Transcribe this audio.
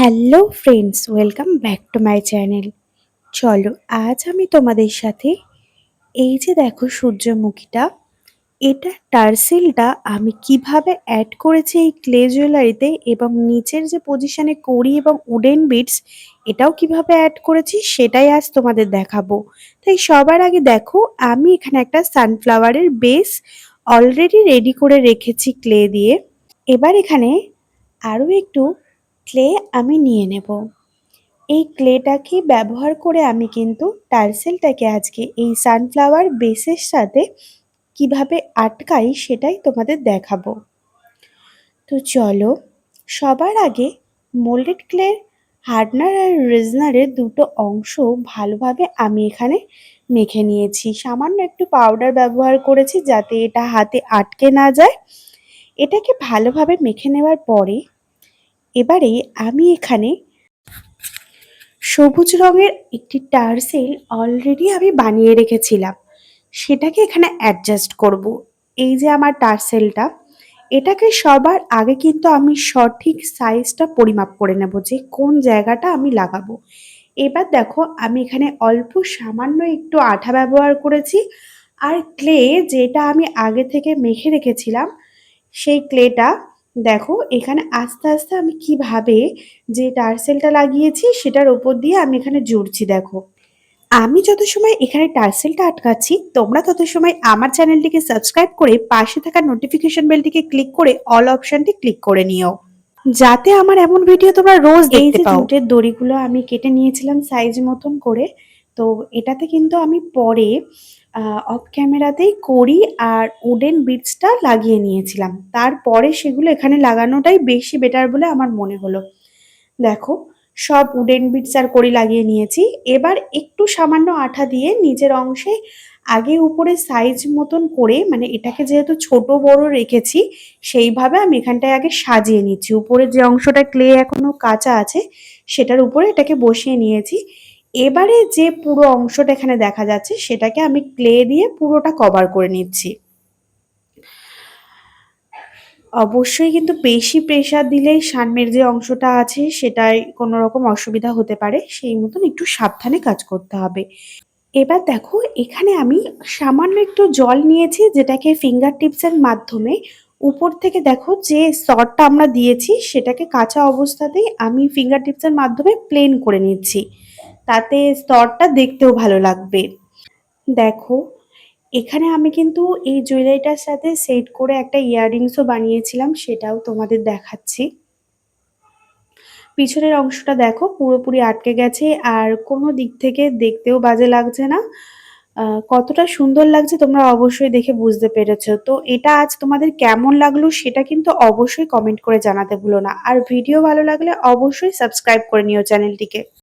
Hello friends, welcome back to my channel. চলো, আজ আমি তোমাদের সাথে এই যে দেখো সূর্যমুখীটা, এটা টার্সেলটা আমি কীভাবে অ্যাড করেছি এই ক্লে জুয়েলারিতে এবং নিচের যে পজিশনে কড়ি এবং উডেন বিটস এটাও কীভাবে অ্যাড করেছি সেটাই আজ তোমাদের দেখাবো। তাই সবার আগে দেখো, আমি এখানে একটা সানফ্লাওয়ারের বেস অলরেডি রেডি করে রেখেছি ক্লে দিয়ে। এবার এখানে আরও একটু ক্লে আমি নিয়ে নেব। এই ক্লেটাকে ব্যবহার করে আমি কিন্তু টার্সেলটাকে আজকে এই সানফ্লাওয়ার বেসের সাথে কীভাবে আটকাই সেটাই তোমাদের দেখাবো। তো চলো, সবার আগে মোল্ডেড ক্লের হার্ডনার আর রিজনারের দুটো অংশ ভালোভাবে আমি এখানে মেখে নিয়েছি। সামান্য একটু পাউডার ব্যবহার করেছি যাতে এটা হাতে আটকে না যায়। এটাকে ভালোভাবে মেখে নেওয়ার পরে এবারে আমি এখানে সবুজ রঙের একটি টার্সেল অলরেডি আমি বানিয়ে রেখেছিলাম সেটাকে এখানে অ্যাডজাস্ট করব। এই যে আমার টার্সেলটা, এটাকে সবার আগে কিন্তু আমি সঠিক সাইজটা পরিমাপ করে নেব যে কোন জায়গাটা আমি লাগাবো এবার দেখো, আমি এখানে অল্প সামান্য একটু আঠা ব্যবহার করেছি আর ক্লে যেটা আমি আগে থেকে মেখে রেখেছিলাম, সেই ক্লেটা দেখো এখানে আস্তে আস্তে আমি কীভাবে যে টার্সেলটা লাগিয়েছি সেটার ওপর দিয়ে আমি এখানে জুড়ছি দেখো। আমি যত সময় এখানে টার্সেলটা আটকাচ্ছি তোমরা তত সময় আমার চ্যানেলটিকে সাবস্ক্রাইব করে পাশে থাকা নোটিফিকেশন বেলটিকে ক্লিক করে অল অপশনটি ক্লিক করে নিও। যাতে আমার এমন ভিডিও তোমরা রোজ দেখতে পাও। দড়িগুলো আমি কেটে নিয়েছিলাম সাইজ মতন করে তো এটাতে কিন্তু আমি পরে অফ ক্যামেরাতেই করি আর উডেন বিটসটা লাগিয়ে নিয়েছিলাম। তারপরে সেগুলো এখানে লাগানোটাই বেশি বেটার বলে আমার মনে হলো। দেখো, সব উডেন বিটস আর করি লাগিয়ে নিয়েছি। এবার একটু সামান্য আঠা দিয়ে নিজের অংশে আগে উপরে সাইজ মতন করে মানে এটাকে যেহেতু ছোট বড় রেখেছি, সেইভাবে আমি এখানটায় আগে সাজিয়ে নিচ্ছি। উপরে যে অংশটা ক্লে এখনও কাঁচা আছে, সেটার উপরে এটাকে বসিয়ে নিয়েছি। এবারে যে পুরো অংশটা এখানে দেখা যাচ্ছে, সেটাকে আমি ক্লে দিয়ে পুরোটা কভার করে নিচ্ছি। অবশ্যই কিন্তু বেশি প্রেশার দিলেই সামনের যে অংশটা আছে, সেটায় কোনো রকম অসুবিধা হতে পারে। সেই মতন একটু সাবধানে কাজ করতে হবে। এবার দেখো, এখানে আমি সামান্য একটু জল নিয়েছি, যেটাকে ফিঙ্গার টিপসের মাধ্যমে। উপর থেকে দেখো যে স্তরটা আমরা দিয়েছি, সেটাকে কাঁচা অবস্থাতেই আমি ফিঙ্গার টিপসের মাধ্যমে প্লেন করে নিচ্ছি। তাতে স্তরটা দেখতেও ভালো লাগবে। দেখো, এখানে আমি কিন্তু এই জুয়েলারিটার সাথে সেট করে একটা ইয়াররিংসও বানিয়েছিলাম, সেটাও তোমাদের দেখাচ্ছি। পিছনের অংশটা দেখো, পুরোপুরি আটকে গেছে, আর কোনো দিক থেকে দেখতেও বাজে লাগছে না। কতটা সুন্দর লাগছে তোমরা অবশ্যই দেখে বুঝতে পেরেছ। তো এটা আজ তোমাদের কেমন লাগল সেটা কিন্তু অবশ্যই কমেন্ট করে জানাতে ভুলো না। আর ভিডিও ভালো লাগলে অবশ্যই সাবস্ক্রাইব করে নিও চ্যানেলটিকে।